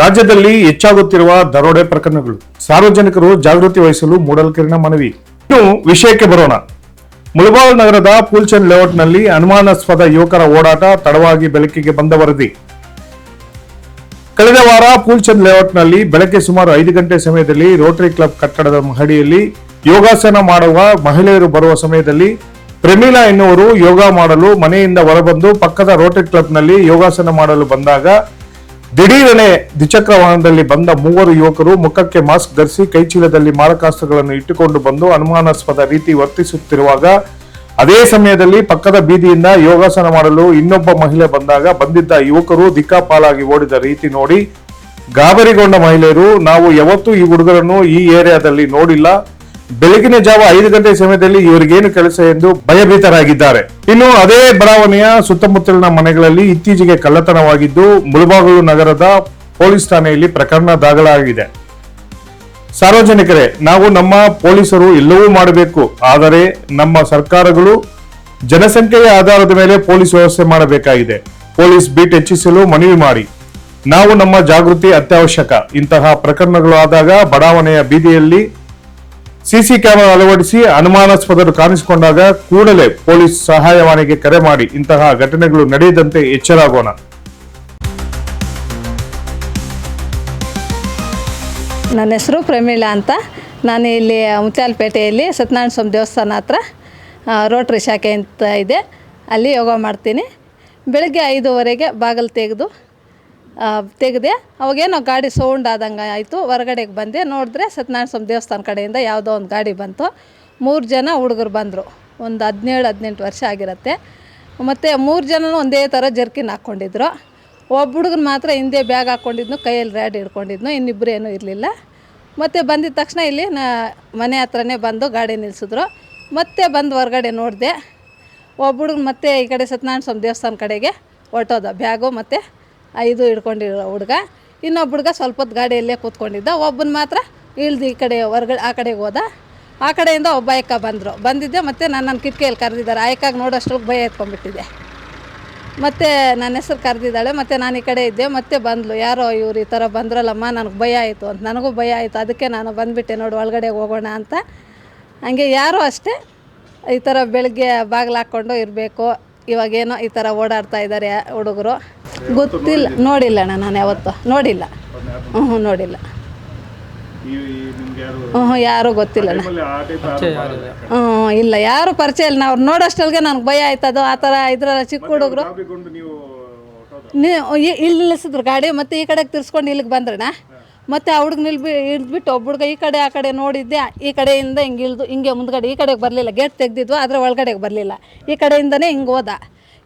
ರಾಜ್ಯದಲ್ಲಿ ಹೆಚ್ಚಾಗುತ್ತಿರುವ ದರೋಡೆ ಪ್ರಕರಣಗಳು. ಸಾರ್ವಜನಿಕರು ಜಾಗೃತಿ ವಹಿಸಲು ಮೂಡಲ್ಕಿರಣ ಮನವಿ. ಇನ್ನು ವಿಷಯಕ್ಕೆ ಬರೋಣ. ಮುಳಬಾಲ್ ನಗರದ ಪೂಲ್ಚಂದ್ ಲೇಔಟ್ನಲ್ಲಿ ಅನುಮಾನಾಸ್ಪದ ಯುವಕರ ಓಡಾಟ ತಡವಾಗಿ ಬೆಳಕಿಗೆ ಬಂದ ವರದಿ. ಕಳೆದ ವಾರ ಪೂಲ್ಚಂದ್ ಲೇಔಟ್ನಲ್ಲಿ ಬೆಳಗ್ಗೆ ಸುಮಾರು ಐದು ಗಂಟೆ ಸಮಯದಲ್ಲಿ ರೋಟರಿ ಕ್ಲಬ್ ಕಟ್ಟಡದ ಮಹಡಿಯಲ್ಲಿ ಯೋಗಾಸನ ಮಾಡುವ ಮಹಿಳೆಯರು ಬರುವ ಸಮಯದಲ್ಲಿ ಪ್ರಮೀಳಾ ಎನ್ನುವರು ಯೋಗ ಮಾಡಲು ಮನೆಯಿಂದ ಹೊರಬಂದು ಪಕ್ಕದ ರೋಟರಿ ಕ್ಲಬ್ನಲ್ಲಿ ಯೋಗಾಸನ ಮಾಡಲು ಬಂದಾಗ ದಿಢೀರನೆ ದ್ವಿಚಕ್ರ ವಾಹನದಲ್ಲಿ ಬಂದ ಮೂವರು ಯುವಕರು ಮುಖಕ್ಕೆ ಮಾಸ್ಕ್ ಧರಿಸಿ ಕೈಚೀಲದಲ್ಲಿ ಮಾರಕಾಸ್ತ್ರಗಳನ್ನು ಇಟ್ಟುಕೊಂಡು ಬಂದು ಅನುಮಾನಾಸ್ಪದ ರೀತಿ ವರ್ತಿಸುತ್ತಿರುವಾಗ ಅದೇ ಸಮಯದಲ್ಲಿ ಪಕ್ಕದ ಬೀದಿಯಿಂದ ಯೋಗಾಸನ ಮಾಡಲು ಇನ್ನೊಬ್ಬ ಮಹಿಳೆ ಬಂದಾಗ ಬಂದಿದ್ದ ಯುವಕರು ದಿಕ್ಕಾಪಾಲಾಗಿ ಓಡಿದ ರೀತಿ ನೋಡಿ ಗಾಬರಿಗೊಂಡ ಮಹಿಳೆಯರು, ನಾವು ಯಾವತ್ತೂ ಈ ಹುಡುಗರನ್ನು ಈ ಏರಿಯಾದಲ್ಲಿ ನೋಡಿಲ್ಲ. ಬೆಳಗಿನ ಜಾವ ಐದು ಗಂಟೆ ಸಮಯದಲ್ಲಿ ಇವರಿಗೇನು ಕೆಲಸ ಎಂದು ಭಯಭೀತರಾಗಿದ್ದಾರೆ. ಇನ್ನು ಅದೇ ಬಡಾವಣೆಯ ಸುತ್ತಮುತ್ತಲಿನ ಮನೆಗಳಲ್ಲಿ ಇತ್ತೀಚೆಗೆ ಕಳ್ಳತನವಾಗಿದ್ದು, ಮುಳಬಾಗಿಲು ನಗರದ ಪೊಲೀಸ್ ಠಾಣೆಯಲ್ಲಿ ಪ್ರಕರಣ ದಾಖಲಾಗಿದೆ. ಸಾರ್ವಜನಿಕರೇ, ನಾವು ನಮ್ಮ ಪೊಲೀಸರು ಎಲ್ಲವೂ ಮಾಡಬೇಕು. ಆದರೆ ನಮ್ಮ ಸರ್ಕಾರಗಳು ಜನಸಂಖ್ಯೆಯ ಆಧಾರದ ಮೇಲೆ ಪೊಲೀಸ್ ವ್ಯವಸ್ಥೆ ಮಾಡಬೇಕಾಗಿದೆ. ಪೊಲೀಸ್ ಬೀಟ್ ಹೆಚ್ಚಿಸಲು ಮನವಿ ಮಾಡಿ. ನಾವು ನಮ್ಮ ಜಾಗೃತಿ ಅತ್ಯವಶ್ಯಕ. ಇಂತಹ ಪ್ರಕರಣಗಳು ಆದಾಗ ಬಡಾವಣೆಯ ಬೀದಿಯಲ್ಲಿ ಸಿಸಿ ಕ್ಯಾಮೆರಾ ಅಳವಡಿಸಿ ಅನುಮಾನಾಸ್ಪದರು ಕಾಣಿಸಿಕೊಂಡಾಗ ಕೂಡಲೇ ಪೊಲೀಸ್ ಸಹಾಯವಾಣಿಗೆ ಕರೆ ಮಾಡಿ ಇಂತಹ ಘಟನೆಗಳು ನಡೆಯದಂತೆ ಎಚ್ಚರಾಗೋಣ. ನನ್ನ ಹೆಸರು ಪ್ರಮೀಳಾ ಅಂತ. ನಾನು ಇಲ್ಲಿ ಮುತ್ಯಾಲಪೇಟೆಯಲ್ಲಿ ಸತ್ಯನಾರಾಯಣ ಸ್ವಾಮಿ ದೇವಸ್ಥಾನ ಹತ್ರ ರೋಟ್ರಿ ಶಾಖೆ ಅಂತ ಇದೆ. ಅಲ್ಲಿ ಯೋಗ ಮಾಡ್ತೀನಿ. ಬೆಳಗ್ಗೆ ಐದುವರೆಗೆ ಬಾಗಿಲು ತೆಗೆದು ತೆಗೆದೆ, ಅವಾಗೇನೋ ಗಾಡಿ ಸೌಂಡ್ ಆದಂಗೆ ಆಯಿತು. ಹೊರಗಡೆಗೆ ಬಂದೆ, ನೋಡಿದ್ರೆ ಸತ್ಯನಾರಾಯಣ ಸ್ವಾಮಿ ದೇವಸ್ಥಾನ ಕಡೆಯಿಂದ ಯಾವುದೋ ಒಂದು ಗಾಡಿ ಬಂತು. ಮೂರು ಜನ ಹುಡುಗರು ಬಂದರು. ಒಂದು ಹದಿನೇಳು, ಹದಿನೆಂಟು ವರ್ಷ ಆಗಿರುತ್ತೆ. ಮತ್ತು ಮೂರು ಜನನೂ ಒಂದೇ ಥರ ಜರ್ಕಿನ್ ಹಾಕ್ಕೊಂಡಿದ್ರು ಒಬ್ಬ ಹುಡುಗನ ಮಾತ್ರ ಹಿಂದೆ ಬ್ಯಾಗ್ ಹಾಕ್ಕೊಂಡಿದ್ನು ಕೈಯಲ್ಲಿ ರ್ಯಾಡ್ ಹಿಡ್ಕೊಂಡಿದ್ನು ಇನ್ನಿಬ್ಬರು ಏನೂ ಇರಲಿಲ್ಲ. ಮತ್ತು ಬಂದಿದ ತಕ್ಷಣ ಇಲ್ಲಿ ನಾ, ಮನೆ ಹತ್ರನೇ ಬಂದು ಗಾಡಿ ನಿಲ್ಲಿಸಿದ್ರು ಮತ್ತೆ ಬಂದು ಹೊರಗಡೆ ನೋಡಿದೆ. ಒಬ್ಬ ಹುಡುಗನ ಮತ್ತೆ ಈ ಕಡೆ ಸತ್ಯನಾರಾಯಣ ಸ್ವಾಮಿ ದೇವಸ್ಥಾನ ಕಡೆಗೆ ಹೊರಟೋದ. ಬ್ಯಾಗು ಮತ್ತು ಐದು ಹಿಡ್ಕೊಂಡಿರೋ ಹುಡುಗ, ಇನ್ನೊಬ್ಬ ಹುಡುಗ ಸ್ವಲ್ಪ ಹೊತ್ತು ಗಾಡಿಯಲ್ಲೇ ಕೂತ್ಕೊಂಡಿದ್ದ. ಒಬ್ಬನ ಮಾತ್ರ ಇಳ್ದು ಈ ಕಡೆ ಹೊರ್ಗಡೆ, ಆ ಕಡೆಗೆ ಹೋದ. ಆ ಕಡೆಯಿಂದ ಒಬ್ಬ ಅಯ್ಯಕ್ಕ ಬಂದರು. ಬಂದಿದ್ದೆ, ಮತ್ತು ನನ್ನನ್ನು ಕಿಟಕಿಯಲ್ಲಿ ಕರೆದಿದ್ದಾರೆ. ಆಯ್ಕಾಗಿ ನೋಡೋಷ್ಟ್ರಲ್ಲಿ ಭಯ ಎತ್ಕೊಂಡ್ಬಿಟ್ಟಿದ್ದೆ. ಮತ್ತು ನನ್ನ ಹೆಸರು ಕರೆದಿದ್ದಾಳೆ, ಮತ್ತು ನಾನು ಈ ಕಡೆ ಇದ್ದೆ, ಮತ್ತೆ ಬಂದಳು ಯಾರೋ ಇವ್ರು ಈ ಥರ ಬಂದ್ರಲ್ಲಮ್ಮ, ನನಗೆ ಭಯ ಆಯಿತು ಅಂತ. ನನಗೂ ಭಯ ಆಯಿತು. ಅದಕ್ಕೆ ನಾನು ಬಂದುಬಿಟ್ಟೆ, ನೋಡಿ, ಒಳಗಡೆ ಹೋಗೋಣ ಅಂತ. ಹಂಗೆ ಯಾರೂ ಅಷ್ಟೇ ಈ ಥರ ಬೆಳಗ್ಗೆ ಬಾಗಿಲು ಹಾಕ್ಕೊಂಡು ಇರಬೇಕು. ಇವಾಗೇನೋ ಈ ಥರ ಓಡಾಡ್ತಾ ಇದ್ದಾರೆ ಹುಡುಗರು. ಗೊತ್ತಿಲ್ಲ. ನೋಡಿಲ್ಲ ಅಣ್ಣ ನಾನು ಯಾವತ್ತು. ನೋಡಿಲ್ಲ. ಹ್ಞೂ ಹ್ಞೂ ನೋಡಿಲ್ಲ. ಹ್ಞೂ ಹ್ಞೂ ಯಾರೂ ಗೊತ್ತಿಲ್ಲ ಅಣ್ಣ. ಹ್ಞೂ ಇಲ್ಲ ಯಾರು ಪರಿಚಯ ಇಲ್ಲ. ನಾವು ನೋಡೋಷ್ಟಲ್ಗೆ ನನಗೆ ಭಯ ಆಯ್ತದು ಆ ಥರ ಇದ್ರಲ್ಲ ಚಿಕ್ಕ ಹುಡುಗರು. ನೀವು ಇಲ್ಲಿ ನಿಲ್ಲಿಸಿದ್ರು ಗಾಡಿ. ಮತ್ತೆ ಈ ಕಡೆಗೆ ತಿರ್ಸ್ಕೊಂಡು ಇಲ್ಲಿಗೆ ಬಂದ್ರಣ್ಣ ಮತ್ತೆ ಆ ಹುಡುಗ ನಿಲ್ಬಿ ಇಳಿದ್ಬಿಟ್ಟು ಒಬ್ಬ ಹುಡುಗ ಈ ಕಡೆ ಆ ಕಡೆ ನೋಡಿದ್ದೆ. ಈ ಕಡೆಯಿಂದ ಹಿಂಗೆ ಇಳಿದು ಹಿಂಗೆ ಮುಂದ್ಗಡೆ ಈ ಕಡೆಗೆ ಬರಲಿಲ್ಲ. ಗೇಟ್ ತೆಗೆದಿದ್ವು ಆದರೆ ಒಳಗಡೆಗೆ ಬರಲಿಲ್ಲ. ಈ ಕಡೆಯಿಂದನೇ ಹಿಂಗೆ ಹೋದ.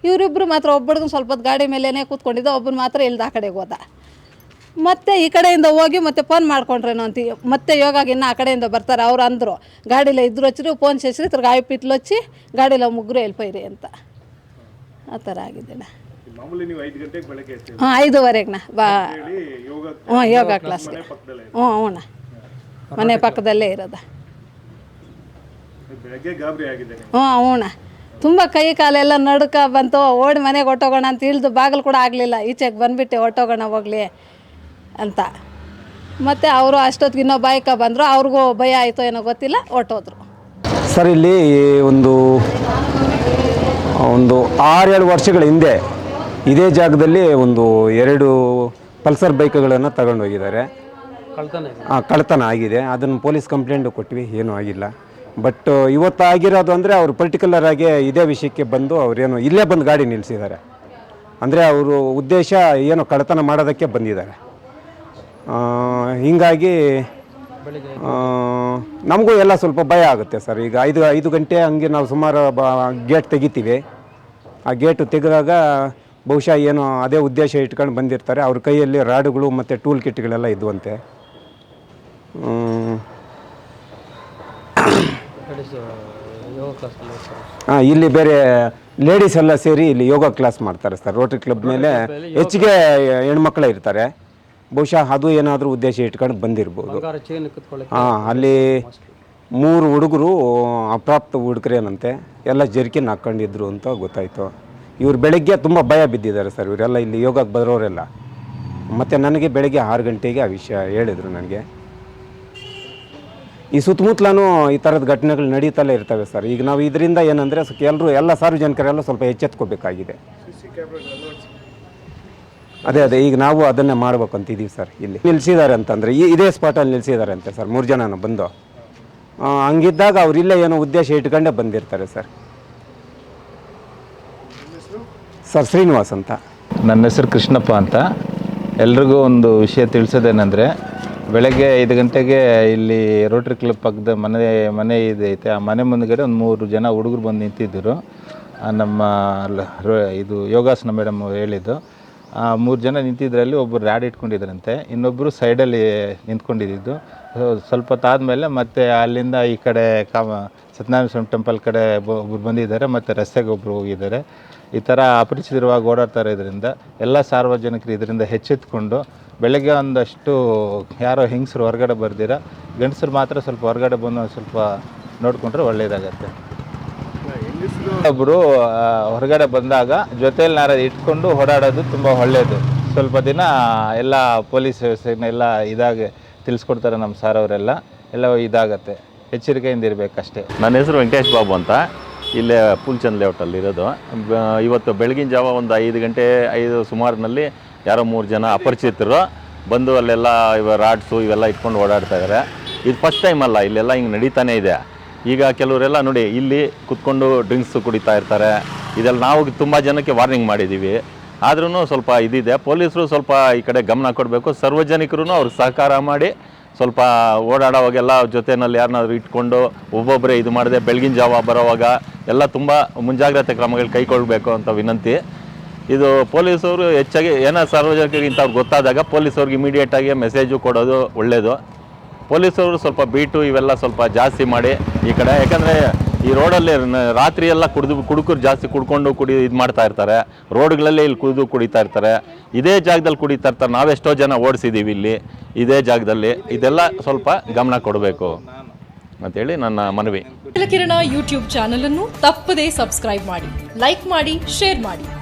ಇವರಿಬ್ಬರು ಮಾತ್ರ ಒಬ್ಬ ಹುಡುಗನ ಸ್ವಲ್ಪ ಹೊತ್ತು ಗಾಡಿ ಮೇಲೇ ಕೂತ್ಕೊಂಡಿದ್ದ ಒಬ್ಬನ ಮಾತ್ರ ಇಲ್ದ ಆ ಕಡೆಗೆ ಹೋದ. ಮತ್ತೆ ಈ ಕಡೆಯಿಂದ ಹೋಗಿ ಮತ್ತೆ ಫೋನ್ ಮಾಡ್ಕೊಂಡ್ರೇನೋ ಅಂತ ಮತ್ತೆ ಯೋಗಾಗ ಇನ್ನು ಆ ಕಡೆಯಿಂದ ಬರ್ತಾರೆ ಅವ್ರು ಅಂದರು. ಗಾಡಿಲ ಇದ್ರು ಹಚ್ಚಿರಿ ಫೋನ್ ಸೇಸ್ರಿ ತಿರ್ಗಿ ಆಯ್ ಪಿತ್ಲು ಹಚ್ಚಿ ಗಾಡಿಲ ಮುಗ್ರು ಎಲ್ಪೈರಿ ಅಂತ. ಆ ಥರ ಆಗಿದ್ದೇನೆ ಹಾಂ ಐದುವರೆಗೆ ಬಾ. ಹ್ಞೂ ಯೋಗ ಕ್ಲಾಸ್ಗೆ ಹ್ಞೂ ಹ್ಞೂ ಮನೆ ಪಕ್ಕದಲ್ಲೇ ಇರೋದ. ಹ್ಞೂ ಹ್ಞೂಣ್ಣ. ತುಂಬ ಕೈ ಕಾಲೆಲ್ಲ ನಡುಕ ಬಂತು. ಓಡಿ ಮನೆಗೆ ಹೊಟ್ಟೋಗೋಣ ಅಂತ ಇಳಿದು ಬಾಗಿಲು ಕೂಡ ಆಗಲಿಲ್ಲ. ಈಚೆಗೆ ಬಂದುಬಿಟ್ಟೆ ಹೊಟ್ಟೋಗೋಣ ಹೋಗಲಿ ಅಂತ. ಮತ್ತು ಅವರು ಅಷ್ಟೊತ್ತಿಗೆ ಇನ್ನೊಬ್ಬ ಬಾಯ್ಕ ಬಂದರು. ಅವ್ರಿಗೂ ಭಯ ಆಯಿತೋ ಏನೋ ಗೊತ್ತಿಲ್ಲ ಹೊಟ್ಟೋದ್ರು ಸರ್ ಇಲ್ಲಿ ಒಂದು ಒಂದು ಆರೇಳು ವರ್ಷಗಳ ಹಿಂದೆ ಇದೇ ಜಾಗದಲ್ಲಿ ಒಂದು ಎರಡು ಪಲ್ಸರ್ ಬೈಕ್ಗಳನ್ನು ತಗೊಂಡೋಗಿದ್ದಾರೆ. ಆ, ಕಳ್ತನ ಆಗಿದೆ. ಅದನ್ನು ಪೊಲೀಸ್ ಕಂಪ್ಲೇಂಟು ಕೊಟ್ವಿ. ಏನೂ ಆಗಿಲ್ಲ. ಬಟ್ ಇವತ್ತು ಆಗಿರೋದು ಅಂದರೆ ಅವರು ಪರ್ಟಿಕ್ಯುಲರ್ ಆಗಿ ಇದೇ ವಿಷಯಕ್ಕೆ ಬಂದು ಅವರೇನು ಇಲ್ಲೇ ಬಂದು ಗಾಡಿ ನಿಲ್ಲಿಸಿದ್ದಾರೆ ಅಂದರೆ ಅವರು ಉದ್ದೇಶ ಏನೋ ಕಳತನ ಮಾಡೋದಕ್ಕೆ ಬಂದಿದ್ದಾರೆ. ಹೀಗಾಗಿ ನಮಗೂ ಎಲ್ಲ ಸ್ವಲ್ಪ ಭಯ ಆಗುತ್ತೆ ಸರ್. ಈಗ ಐದು ಐದು ಗಂಟೆ ಹಂಗೆ ನಾವು ಸುಮಾರು ಗೇಟ್ ತೆಗಿತೀವಿ. ಆ ಗೇಟು ತೆಗೆದಾಗ ಬಹುಶಃ ಏನೋ ಅದೇ ಉದ್ದೇಶ ಇಟ್ಕೊಂಡು ಬಂದಿರ್ತಾರೆ. ಅವ್ರ ಕೈಯಲ್ಲಿ ರಾಡುಗಳು ಮತ್ತು ಟೂಲ್ ಕಿಟ್ಗಳೆಲ್ಲ ಇದ್ವಂತೆ. ಹಾಂ ಇಲ್ಲಿ ಬೇರೆ ಲೇಡೀಸ್ ಎಲ್ಲ ಸೇರಿ ಇಲ್ಲಿ ಯೋಗ ಕ್ಲಾಸ್ ಮಾಡ್ತಾರೆ ಸರ್ ರೋಟರಿ ಕ್ಲಬ್ ಮೇಲೆ ಹೆಚ್ಚಿಗೆ ಹೆಣ್ಮಕ್ಳು ಇರ್ತಾರೆ. ಬಹುಶಃ ಅದು ಏನಾದರೂ ಉದ್ದೇಶ ಇಟ್ಕೊಂಡು ಬಂದಿರ್ಬೋದು. ಹಾಂ ಅಲ್ಲಿ ಮೂರು ಹುಡುಗರು ಅಪ್ರಾಪ್ತ ಹುಡುಗರೇನಂತೆ ಎಲ್ಲ ಜರ್ಕಿನ್ ಹಾಕ್ಕೊಂಡಿದ್ರು ಅಂತ ಗೊತ್ತಾಯಿತು. ಇವ್ರು ಬೆಳಗ್ಗೆ ತುಂಬ ಭಯ ಬಿದ್ದಿದ್ದಾರೆ ಸರ್ ಇವರೆಲ್ಲ ಇಲ್ಲಿ ಯೋಗಕ್ಕೆ ಬರೋರೆಲ್ಲ. ಮತ್ತು ನನಗೆ ಬೆಳಗ್ಗೆ ಆರು ಗಂಟೆಗೆ ಆ ವಿಷಯ ಹೇಳಿದರು ನನಗೆ. ಈ ಸುತ್ತಮುತ್ತಲೂ ಈ ಥರದ ಘಟನೆಗಳು ನಡೀತಲೇ ಇರ್ತವೆ ಸರ್. ಈಗ ನಾವು ಇದರಿಂದ ಏನಂದರೆ ಎಲ್ಲರೂ ಎಲ್ಲ ಸಾರ್ವಜನಿಕರೆಲ್ಲ ಸ್ವಲ್ಪ ಎಚ್ಚೆತ್ಕೋಬೇಕಾಗಿದೆ. ಅದೇ ಅದೇ, ಈಗ ನಾವು ಅದನ್ನೇ ಮಾಡ್ಬೇಕು ಅಂತಿದ್ದೀವಿ ಸರ್ ಇಲ್ಲಿ. ನಿಲ್ಲಿಸಿದ್ದಾರೆ ಅಂತಂದರೆ, ಈ ಇದೇ ಸ್ಪಾಟಲ್ಲಿ ನಿಲ್ಲಿಸಿದ್ದಾರೆ ಅಂತೆ ಸರ್, ಮೂರು ಜನನ ಬಂದು. ಹಂಗಿದ್ದಾಗ ಅವ್ರು ಇಲ್ಲೇ ಏನೋ ಉದ್ದೇಶ ಇಟ್ಕೊಂಡೇ ಬಂದಿರ್ತಾರೆ ಸರ್. ಸರ್, ಶ್ರೀನಿವಾಸ್ ಅಂತ. ನನ್ನ ಹೆಸರು ಕೃಷ್ಣಪ್ಪ ಅಂತ. ಎಲ್ರಿಗೂ ಒಂದು ವಿಷಯ ತಿಳಿಸೋದೇನೆಂದರೆ ಬೆಳಗ್ಗೆ ಐದು ಗಂಟೆಗೆ ಇಲ್ಲಿ ರೋಟ್ರಿ ಕ್ಲಬ್ ಪಕ್ಕದ ಮನೆ ಮನೆ ಇದೈತೆ ಆ ಮನೆ ಮುಂದ್ಗಡೆ ಒಂದು ಮೂರು ಜನ ಹುಡುಗರು ಬಂದು ನಿಂತಿದ್ದರು ನಮ್ಮ ಇದು ಯೋಗಾಸನ ಮೇಡಮ್ ಹೇಳಿದ್ದು. ಆ ಮೂರು ಜನ ನಿಂತಿದ್ದರಲ್ಲಿ ಒಬ್ಬರು ರ್ಯಾಡ್ ಇಟ್ಕೊಂಡಿದ್ರಂತೆ. ಇನ್ನೊಬ್ಬರು ಸೈಡಲ್ಲಿ ನಿಂತ್ಕೊಂಡಿದ್ದು. ಸ್ವಲ್ಪ ಹೊತ್ತಾದಮೇಲೆ ಮತ್ತೆ ಅಲ್ಲಿಂದ ಈ ಕಡೆ ಕಾಮ, ಸತ್ಯನಾರಾಯಣ ಸ್ವಾಮಿ ಟೆಂಪಲ್ ಕಡೆ ಒಬ್ಬರು ಬಂದಿದ್ದಾರೆ. ಮತ್ತು ರಸ್ತೆಗೆ ಒಬ್ಬರು ಹೋಗಿದ್ದಾರೆ. ಈ ಥರ ಅಪರಿಚಿತವಾಗಿ ಓಡಾಡ್ತಾರೆ ಇದರಿಂದ ಎಲ್ಲ ಸಾರ್ವಜನಿಕರು ಇದರಿಂದ ಎಚ್ಚೆತ್ಕೊಂಡು ಬೆಳಗ್ಗೆ ಒಂದಷ್ಟು ಯಾರೋ ಹೆಂಗಸರು ಹೊರಗಡೆ ಬರ್ದಿರ, ಗಂಡಸರು ಮಾತ್ರ ಸ್ವಲ್ಪ ಹೊರಗಡೆ ಬಂದು ಸ್ವಲ್ಪ ನೋಡಿಕೊಂಡ್ರೆ ಒಳ್ಳೆಯದಾಗತ್ತೆ ಒಬ್ಬರು ಹೊರಗಡೆ ಬಂದಾಗ ಜೊತೆಯಲ್ಲಿ ನಾರ ಇಟ್ಕೊಂಡು ಓಡಾಡೋದು ತುಂಬ ಒಳ್ಳೆಯದು ಸ್ವಲ್ಪ ದಿನ ಎಲ್ಲ ಪೊಲೀಸ್ ವ್ಯವಸ್ಥೆನೆಲ್ಲ ಇದಾಗಿ ತಿಳಿಸ್ಕೊಡ್ತಾರೆ ನಮ್ಮ ಸಾರ್ ಅವರೆಲ್ಲ, ಎಲ್ಲ ಇದಾಗತ್ತೆ. ಎಚ್ಚರಿಕೆಯಿಂದ ಇರಬೇಕಷ್ಟೇ. ನನ್ನ ಹೆಸರು ವೆಂಕಟೇಶ್ ಬಾಬು ಅಂತ. ಇಲ್ಲೇ ಪುಲ್ಚಂದ್ ಲೇಔಟಲ್ಲಿ ಇರೋದು. ಇವತ್ತು ಬೆಳಗಿನ ಜಾವ ಒಂದು ಐದು ಗಂಟೆ, ಐದು ಸುಮಾರಿನಲ್ಲಿ ಯಾರೋ ಮೂರು ಜನ ಅಪರಿಚಿತರು ಬಂದು ಅಲ್ಲೆಲ್ಲ ಇವ ರಾಡ್ಸು ಇವೆಲ್ಲ ಇಟ್ಕೊಂಡು ಓಡಾಡ್ತಾ ಇದ್ದಾರೆ ಇದು ಫಸ್ಟ್ ಟೈಮ್ ಅಲ್ಲ, ಇಲ್ಲೆಲ್ಲ ಹಿಂಗೆ ನಡೀತಾನೆ ಇದೆ. ಈಗ ಕೆಲವರೆಲ್ಲ ನೋಡಿ, ಇಲ್ಲಿ ಕುತ್ಕೊಂಡು ಡ್ರಿಂಕ್ಸ್ ಕುಡಿತಾ ಇರ್ತಾರೆ. ಇದೆಲ್ಲ ನಾವು ತುಂಬ ಜನಕ್ಕೆ ವಾರ್ನಿಂಗ್ ಮಾಡಿದ್ದೀವಿ ಆದ್ರೂ ಸ್ವಲ್ಪ ಇದಿದೆ. ಪೊಲೀಸರು ಸ್ವಲ್ಪ ಈ ಕಡೆ ಗಮನ ಕೊಡಬೇಕು. ಸಾರ್ವಜನಿಕರು ಅವ್ರಿಗೆ ಸಹಕಾರ ಮಾಡಿ ಸ್ವಲ್ಪ ಓಡಾಡೋವಾಗೆಲ್ಲ ಜೊತೆನಲ್ಲಿ ಯಾರನ್ನಾದ್ರೂ ಇಟ್ಕೊಂಡು ಒಬ್ಬೊಬ್ಬರೇ ಇದು ಮಾಡದೆ ಬೆಳಗಿನ ಜಾವ ಬರೋವಾಗ ಎಲ್ಲ ತುಂಬ ಮುಂಜಾಗ್ರತೆ ಕ್ರಮಗಳು ಕೈಗೊಳ್ಳಬೇಕು ಅಂತ ವಿನಂತಿ. ಇದು ಪೊಲೀಸವರು ಹೆಚ್ಚಾಗಿ, ಏನೋ ಸಾರ್ವಜನಿಕರಿಗೆ ಇಂಥವ್ರು ಗೊತ್ತಾದಾಗ ಪೊಲೀಸವ್ರಿಗೆ ಇಮಿಡಿಯೇಟಾಗಿ ಮೆಸೇಜು ಕೊಡೋದು ಒಳ್ಳೆಯದು ಪೊಲೀಸವರು ಸ್ವಲ್ಪ ಬೀಟು ಇವೆಲ್ಲ ಸ್ವಲ್ಪ ಜಾಸ್ತಿ ಮಾಡಿ ಈ ಕಡೆ. ಯಾಕಂದರೆ ಈ ರೋಡಲ್ಲಿ ರಾತ್ರಿ ಎಲ್ಲ ಕುಡಿದು, ಕುಡುಕರು ಜಾಸ್ತಿ ಕುಡ್ಕೊಂಡು ಕುಡಿ, ಇದು ಮಾಡ್ತಾ ಇರ್ತಾರೆ. ರೋಡ್ಗಳಲ್ಲಿ ಇಲ್ಲಿ ಕುಡಿದು ಕುಡಿತಾ ಇರ್ತಾರೆ. ಇದೇ ಜಾಗದಲ್ಲಿ ಕುಡಿತಾ ಇರ್ತಾರೆ. ನಾವೆಷ್ಟೋ ಜನ ಓಡಿಸಿದ್ದೀವಿ ಇಲ್ಲಿ. ಇದೇ ಜಾಗದಲ್ಲಿ. ಇದೆಲ್ಲ ಸ್ವಲ್ಪ ಗಮನ ಕೊಡಬೇಕು ಅಂತೇಳಿ ನನ್ನ ಮನವಿ. ಕಿರಣ ಯೂಟ್ಯೂಬ್ ಚಾನಲ್ ಅನ್ನು ತಪ್ಪದೇ ಸಬ್ಸ್ಕ್ರೈಬ್ ಮಾಡಿ. ಲೈಕ್ ಮಾಡಿ, ಶೇರ್ ಮಾಡಿ.